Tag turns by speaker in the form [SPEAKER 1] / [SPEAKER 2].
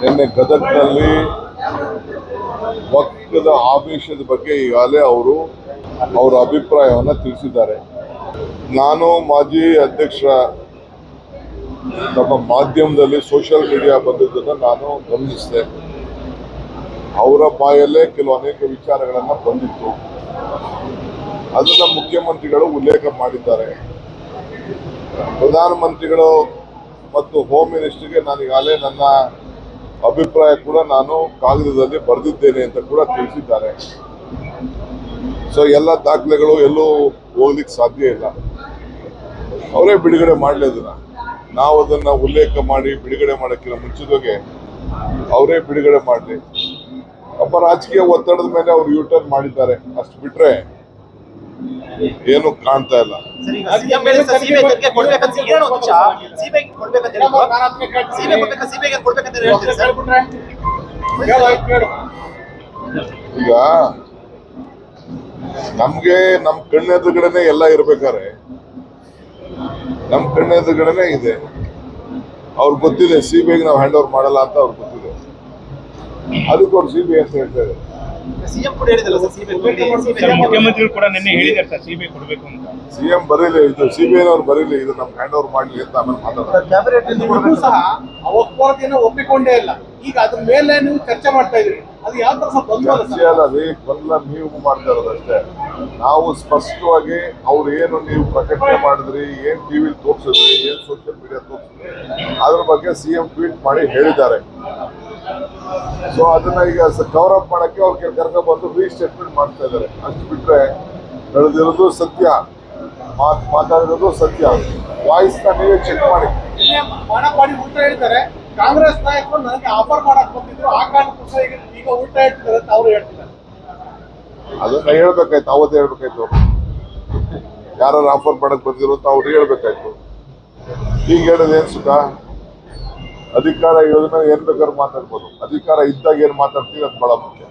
[SPEAKER 1] ನಿನ್ನೆ ಗದಗ್ನಲ್ಲಿ ಪಕ್ಕದ ಆಮಿಷದ ಬಗ್ಗೆ ಈಗಾಗಲೇ ಅವರು ಅವರ ಅಭಿಪ್ರಾಯವನ್ನು ತಿಳಿಸಿದ್ದಾರೆ. ನಾನು ಮಾಜಿ ಅಧ್ಯಕ್ಷರ ನಮ್ಮ ಮಾಧ್ಯಮದಲ್ಲಿ ಸೋಷಿಯಲ್ ಮೀಡಿಯಾ ಬಂದಿದ್ದನ್ನು ನಾನು ಗಮನಿಸಿದೆ. ಅವರ ಬಾಯಲ್ಲೇ ಕೆಲವು ಅನೇಕ ವಿಚಾರಗಳನ್ನು ಬಂದಿತ್ತು. ಅದನ್ನು ಮುಖ್ಯಮಂತ್ರಿಗಳು ಉಲ್ಲೇಖ ಮಾಡಿದ್ದಾರೆ. ಪ್ರಧಾನಮಂತ್ರಿಗಳು ಮತ್ತು ಹೋಮ್ ಮಿನಿಸ್ಟರ್ಗೆ ನಾನು ಈಗಾಗಲೇ ನನ್ನ ಅಭಿಪ್ರಾಯ ಕೂಡ ನಾನು ಕಾಗದದಲ್ಲಿ ಬರೆದಿದ್ದೇನೆ ಅಂತ ಕೂಡ ತಿಳಿಸಿದ್ದಾರೆ. ಸೊ ಎಲ್ಲ ದಾಖಲೆಗಳು ಎಲ್ಲೂ ಹೋಗ್ಲಿಕ್ಕೆ ಸಾಧ್ಯ ಇಲ್ಲ. ಅವರೇ ಬಿಡುಗಡೆ ಮಾಡಲಿ ಅದನ್ನ. ನಾವು ಅದನ್ನ ಉಲ್ಲೇಖ ಮಾಡಿ ಬಿಡುಗಡೆ ಮಾಡೋಕ್ಕಿಂತ ಮುಂಚಿತವಾಗಿ ಅವರೇ ಬಿಡುಗಡೆ ಮಾಡಲಿ. ಅಪ್ಪ ರಾಜಕೀಯ ಒತ್ತಡದ ಮೇಲೆ ಅವರು ಯೂಟರ್ನ್ ಮಾಡಿದ್ದಾರೆ. ಅಷ್ಟು ಬಿಟ್ರೆ ಏನು ಕಾಣ್ತಾ ಇಲ್ಲ.
[SPEAKER 2] ಈಗ
[SPEAKER 1] ನಮ್ಗೆ ನಮ್ ಕಣ್ಣೆದುರುಗಡೆನೆ ಎಲ್ಲ ಇರ್ಬೇಕಾರೆ. ನಮ್ ಕಣ್ಣೆದುರುಗಡೆನೆ ಇದೆ. ಅವ್ರಿಗೆ ಗೊತ್ತಿದೆ ಸಿಬಿಐಗೆ ನಾವ್ ನಾವು ಹ್ಯಾಂಡ್ ಓವರ್ ಮಾಡಲ್ಲ ಅಂತ ಅವ್ರಿಗೆ ಗೊತ್ತಿದೆ. ಅದಕ್ಕೆ ಅವ್ರು ಸಿಬಿಐ ಅಂತ ಹೇಳ್ತಾ ಇದ್ದಾರೆ.
[SPEAKER 2] ಸಿಎಂ
[SPEAKER 3] ಮುಖ್ಯಮಂತ್ರಿಗಳು ಕೂಡ ನಿನ್ನೆ ಹೇಳಿದ್ದಾರೆ ಸರ್ ಸಿಬಿಐ ಕೊಡಬೇಕು ಅಂತ.
[SPEAKER 1] ಸಿ ಎಂ ಬರೀಲಿ ಇದು ಸಿಬಿಐ ಅವ್ರು ಬರೀಲಿ ಇದು ನಮ್ ಹ್ಯಾಂಡ್ ಓವರ್ ಮಾಡ್ಲಿ ಅಂತ ಆಮೇಲೆ ಮಾತಾಡೋದು.
[SPEAKER 4] ನೀವು ಸಹ ವಕ್ಫೋರತೆಯನ್ನು ಒಪ್ಪಿಕೊಂಡೇ ಇಲ್ಲ. ಈಗ ಅದ್ರ ಮೇಲೆ ನೀವು ಚರ್ಚೆ ಮಾಡ್ತಾ ಇದ್ರಿ. ಅದು ಯಾವ ತರ
[SPEAKER 1] ಚರ್ಚೆ ಅಲ್ಲ ರೀ ಬಲ್ಲ ನೀವು ಮಾಡ್ತಾ ಇರೋದಷ್ಟೇ. ನಾವು ಸ್ಪಷ್ಟವಾಗಿ ಅವ್ರು ಏನು ನೀವು ಪ್ರಕಟಣೆ ಮಾಡಿದ್ರಿ ಏನ್ ಟಿವಿ ತೋರಿಸಿದ್ರಿ ಏನ್ ಸೋಷಿಯಲ್ ಮೀಡಿಯಾ ತೋರಿಸಿದ್ರಿ ಅದ್ರ ಬಗ್ಗೆ ಸಿಎಂ ಟ್ವೀಟ್ ಮಾಡಿ ಹೇಳಿದ್ದಾರೆ. ಸೊ ಅದನ್ನ ಈಗ ಕವರ್ ಅಪ್ ಮಾಡಕ್ಕೆ ಅವ್ರಿಗೆ ಕರ್ಕೊಂಡು ಬಂದು ರೀಸ್ಟೇಟ್ಮೆಂಟ್ ಮಾಡ್ತಾ ಇದ್ದಾರೆ. ಅಷ್ಟು ಬಿಟ್ರೆ ನಡೆದಿರೋದು ಸತ್ಯ. ಮಾತು ಮಾತಾಡಿರೋದು ಸತ್ಯ. ವಾಯ್ಸ್ನ ನೀವೇ ಚೆಕ್ ಮಾಡಿ.
[SPEAKER 4] ಉಲ್ಟಾ ಹೇಳ್ತಾರೆ. ಕಾಂಗ್ರೆಸ್ ನಾಯಕರು ನನಗೆ ಆಫರ್ ಮಾಡಕ್ ಬಂದಿದ್ರು. ಆ ಕಾರಣ ಈಗ ಉಲ್ಟಾ ಹೇಳ್ತಿದ್ದಾರೆ ಅಂತ ಅವ್ರು ಹೇಳ್ತಿದ್ದಾರೆ.
[SPEAKER 1] ಅದನ್ನ ಹೇಳ್ಬೇಕಾಯ್ತು. ಅವತ್ತು ಹೇಳ್ಬೇಕಾಯ್ತು. ಯಾರು ಆಫರ್ ಮಾಡಕ್ ಬಂದಿರೋ ಅಂತ ಅವ್ರು ಹೇಳ್ಬೇಕಾಯ್ತು. ಈಗ ಹೇಳೋದು ಏನ್ ಸುಖ? ಅಧಿಕಾರ ಇರೋದನ್ನ ಏನ್ ಬೇಕಾದ್ರೂ ಮಾತಾಡ್ಬೋದು. ಅಧಿಕಾರ ಇದ್ದಾಗ ಏನ್ ಮಾತಾಡ್ತೀವಿ ಅದು ಬಹಳ ಮುಖ್ಯ.